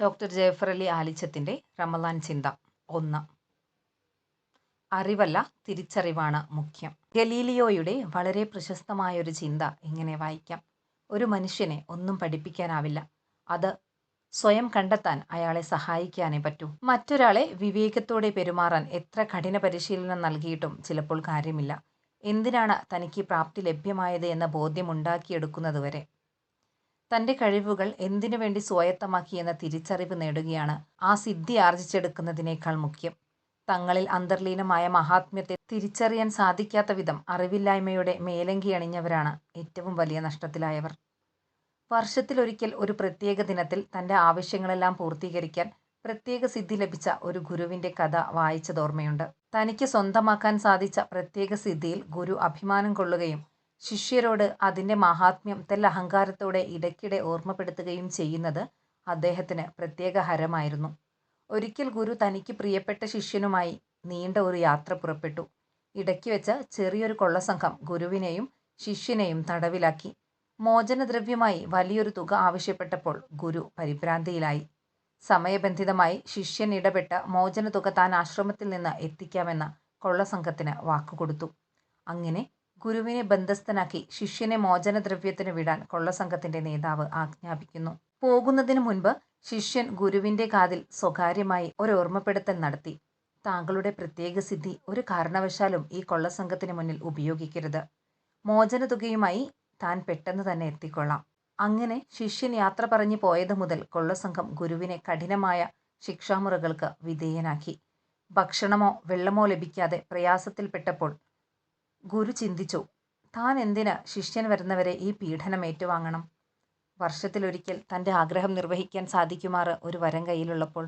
Doctor Jayafar Ali ആലിച്ചത്തിന്റെ റമലാൻ ചിന്ത ഒന്ന്. അറിവല്ല തിരിച്ചറിവാണ് മുഖ്യം. ഗലീലിയോയുടെ വളരെ പ്രശസ്തമായ ഒരു ചിന്ത ഇങ്ങനെ വായിക്കാം. ഒരു മനുഷ്യനെ ഒന്നും പഠിപ്പിക്കാനാവില്ല. അത് സ്വയം കണ്ടെത്താൻ അയാളെ സഹായിക്കാനേ പറ്റൂ. മറ്റൊരാളെ വിവേകത്തോടെ പെരുമാറാൻ എത്ര കഠിന പരിശീലനം നൽകിയിട്ടും ചിലപ്പോൾ കാര്യമില്ല. എന്തിനാണ് തനിക്ക് പ്രാപ്തി ലഭ്യമായത് എന്ന ബോധ്യം ഉണ്ടാക്കിയെടുക്കുന്നതുവരെ? തന്റെ കഴിവുകൾ എന്തിനു വേണ്ടി സ്വായത്തമാക്കി എന്ന തിരിച്ചറിവ് നേടുകയാണ് ആ സിദ്ധി ആർജിച്ചെടുക്കുന്നതിനേക്കാൾ മുഖ്യം. തങ്ങളിൽ അന്തർലീനമായ മഹാത്മ്യത്തെ തിരിച്ചറിയാൻ സാധിക്കാത്ത വിധം അറിവില്ലായ്മയുടെ മേലങ്കി അണിഞ്ഞവരാണ് ഏറ്റവും വലിയ നഷ്ടത്തിലായവർ. വർഷത്തിലൊരിക്കൽ ഒരു പ്രത്യേക ദിനത്തിൽ തന്റെ ആവശ്യങ്ങളെല്ലാം പൂർത്തീകരിക്കാൻ പ്രത്യേക സിദ്ധി ലഭിച്ച ഒരു ഗുരുവിന്റെ കഥ വായിച്ചതോർമ്മയുണ്ട് തനിക്ക് സ്വന്തമാക്കാൻ സാധിച്ച പ്രത്യേക സിദ്ധിയിൽ ഗുരു അഭിമാനം കൊള്ളുകയും ശിഷ്യരോട് അതിന്റെ മഹാത്മ്യം തെല്ല അഹങ്കാരത്തോടെ ഇടയ്ക്കിടെ ഓർമ്മപ്പെടുത്തുകയും ചെയ്യുന്നത് അദ്ദേഹത്തിന് പ്രത്യേക ഹരമായിരുന്നു. ഒരിക്കൽ ഗുരു തനിക്ക് പ്രിയപ്പെട്ട ശിഷ്യനുമായി നീണ്ട ഒരു യാത്ര പുറപ്പെട്ടു. ഇടയ്ക്ക് വെച്ച ചെറിയൊരു കൊള്ളസംഘം ഗുരുവിനെയും ശിഷ്യനെയും തടവിലാക്കി. മോചനദ്രവ്യമായി വലിയൊരു തുക ആവശ്യപ്പെട്ടപ്പോൾ ഗുരു പരിഭ്രാന്തിയിലായി. സമയബന്ധിതമായി ശിഷ്യൻ ഇടപെട്ട മോചനതുക താൻ ആശ്രമത്തിൽ നിന്ന് എത്തിക്കാമെന്ന കൊള്ളസംഘത്തിന് വാക്കുകൊടുത്തു. അങ്ങനെ ഗുരുവിനെ ബന്ധസ്ഥനാക്കി ശിഷ്യനെ മോചനദ്രവ്യത്തിന് വിടാൻ കൊള്ളസംഘത്തിന്റെ നേതാവ് ആജ്ഞാപിക്കുന്നു. പോകുന്നതിന് മുൻപ് ശിഷ്യൻ ഗുരുവിന്റെ കാതിൽ സ്വകാര്യമായി ഒരു ഓർമ്മപ്പെടുത്തൽ നടത്തി. താങ്കളുടെ പ്രത്യേക സിദ്ധി ഒരു കാരണവശാലും ഈ കൊള്ളസംഘത്തിന് മുന്നിൽ ഉപയോഗിക്കരുത്. മോചനതുകയുമായി താൻ പെട്ടെന്ന് തന്നെ എത്തിക്കൊള്ളാം. അങ്ങനെ ശിഷ്യൻ യാത്ര പറഞ്ഞു പോയത് മുതൽ കൊള്ളസംഘം ഗുരുവിനെ കഠിനമായ ശിക്ഷാമുറകൾക്ക് വിധേയനാക്കി. ഭക്ഷണമോ വെള്ളമോ ലഭിക്കാതെ പ്രയാസത്തിൽപ്പെട്ടപ്പോൾ ഗുരു ചിന്തിച്ചു താൻ എന്തിന് ശിഷ്യൻ വരുന്നവരെ ഈ പീഡനം ഏറ്റുവാങ്ങണം? വർഷത്തിലൊരിക്കൽ തന്റെ ആഗ്രഹം നിർവഹിക്കാൻ സാധിക്കുമാറ് ഒരു വരം കയ്യിലുള്ളപ്പോൾ.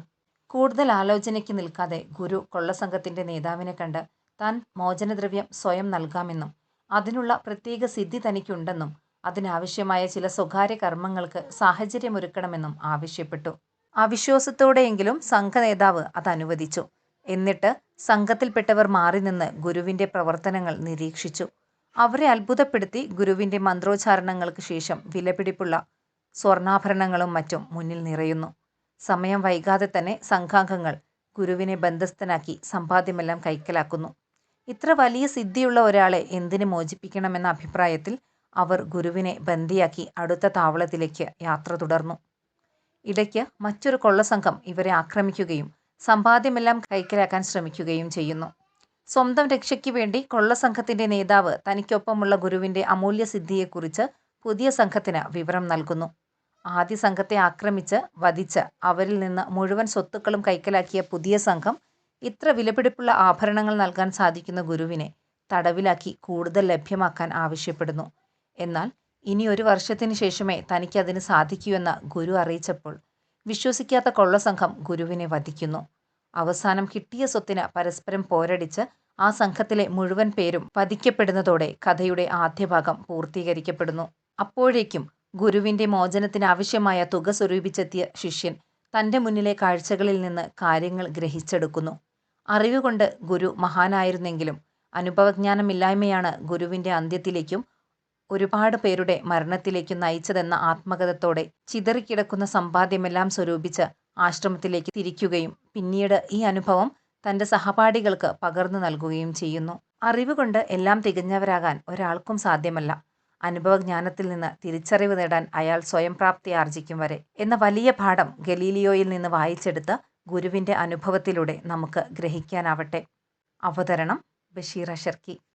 കൂടുതൽ ആലോചനയ്ക്ക് നിൽക്കാതെ ഗുരു കൊള്ളസംഘത്തിന്റെ നേതാവിനെ കണ്ട് താൻ മോചനദ്രവ്യം സ്വയം നൽകാമെന്നും അതിനുള്ള പ്രത്യേക സിദ്ധി തനിക്കുണ്ടെന്നും അതിനാവശ്യമായ ചില സ്വകാര്യ കർമ്മങ്ങൾക്ക് സാഹചര്യമൊരുക്കണമെന്നും ആവശ്യപ്പെട്ടു. അവിശ്വാസത്തോടെയെങ്കിലും സംഘനേതാവ് അത് അനുവദിച്ചു എന്നിട്ട് സംഘത്തിൽപ്പെട്ടവർ മാറി നിന്ന് ഗുരുവിന്റെ പ്രവർത്തനങ്ങൾ നിരീക്ഷിച്ചു. അവരെ അത്ഭുതപ്പെടുത്തി ഗുരുവിന്റെ മന്ത്രോച്ചാരണങ്ങൾക്ക് ശേഷം വിലപിടിപ്പുള്ള സ്വർണാഭരണങ്ങളും മറ്റും മുന്നിൽ നിറയുന്നു. സമയം വൈകാതെ തന്നെ സംഘാംഗങ്ങൾ ഗുരുവിനെ ബന്ധസ്ഥനാക്കി സമ്പാദ്യമെല്ലാം കൈക്കലാക്കുന്നു. ഇത്ര വലിയ സിദ്ധിയുള്ള ഒരാളെ എന്തിനു മോചിപ്പിക്കണമെന്ന അഭിപ്രായത്തിൽ അവർ ഗുരുവിനെ ബന്ദിയാക്കി അടുത്ത താവളത്തിലേക്ക് യാത്ര തുടർന്നു. ഇടയ്ക്ക് മറ്റൊരു കൊള്ളസംഘം ഇവരെ ആക്രമിക്കുകയും സമ്പാദ്യമെല്ലാം കൈക്കലാക്കാൻ ശ്രമിക്കുകയും ചെയ്യുന്നു. സ്വന്തം രക്ഷയ്ക്ക് വേണ്ടി കൊള്ള സംഘത്തിന്റെ നേതാവ് തനിക്കൊപ്പമുള്ള ഗുരുവിന്റെ അമൂല്യ സിദ്ധിയെക്കുറിച്ച് പുതിയ സംഘത്തിന് വിവരം നൽകുന്നു. ആദ്യ സംഘത്തെ ആക്രമിച്ച് വധിച്ച് അവരിൽ നിന്ന് മുഴുവൻ സ്വത്തുക്കളും കൈക്കലാക്കിയ പുതിയ സംഘം ഇത്ര വിലപിടിപ്പുള്ള ആഭരണങ്ങൾ നൽകാൻ സാധിക്കുന്ന ഗുരുവിനെ തടവിലാക്കി കൂടുതൽ ലഭ്യമാക്കാൻ ആവശ്യപ്പെടുന്നു. എന്നാൽ ഇനി ഒരു വർഷത്തിന് ശേഷമേ തനിക്കതിന് സാധിക്കൂ എന്ന് ഗുരു അറിയിച്ചപ്പോൾ വിശ്വസിക്കാത്ത കൊള്ളസംഘം ഗുരുവിനെ വധിക്കുന്നു. അവസാനം കിട്ടിയ സ്വത്തിന് പരസ്പരം പോരടിച്ച് ആ സംഘത്തിലെ മുഴുവൻ പേരും വധിക്കപ്പെടുന്നതോടെ കഥയുടെ ആദ്യ ഭാഗം പൂർത്തീകരിക്കപ്പെടുന്നു. അപ്പോഴേക്കും ഗുരുവിന്റെ മോചനത്തിന് ആവശ്യമായ തുക സ്വരൂപിച്ചെത്തിയ ശിഷ്യൻ തന്റെ മുന്നിലെ കാഴ്ചകളിൽ നിന്ന് കാര്യങ്ങൾ ഗ്രഹിച്ചെടുക്കുന്നു. അറിവുകൊണ്ട് ഗുരു മഹാനായിരുന്നെങ്കിലും അനുഭവജ്ഞാനമില്ലായ്മയാണ് ഗുരുവിന്റെ അന്ത്യത്തിലേക്കും ഒരുപാട് പേരുടെ മരണത്തിലേക്ക് നയിച്ചതെന്ന ആത്മഗതത്തോടെ ചിതറിക്കിടക്കുന്ന സമ്പാദ്യമെല്ലാം സ്വരൂപിച്ച് ആശ്രമത്തിലേക്ക് തിരിക്കുകയും പിന്നീട് ഈ അനുഭവം തന്റെ സഹപാഠികൾക്ക് പകർന്നു നൽകുകയും ചെയ്യുന്നു. അറിവുകൊണ്ട് എല്ലാം തികഞ്ഞവരാകാൻ ഒരാൾക്കും സാധ്യമല്ല. അനുഭവജ്ഞാനത്തിൽ നിന്ന് തിരിച്ചറിവ് നേടാൻ അയാൾ സ്വയം പ്രാപ്തി ആർജിക്കും വരെ എന്ന വലിയ പാഠം ഗലീലിയോയിൽ നിന്ന് വായിച്ചെടുത്ത് ഗുരുവിന്റെ അനുഭവത്തിലൂടെ നമുക്ക് ഗ്രഹിക്കാനാവട്ടെ. അവതരണം ബഷീർ അഷർക്കി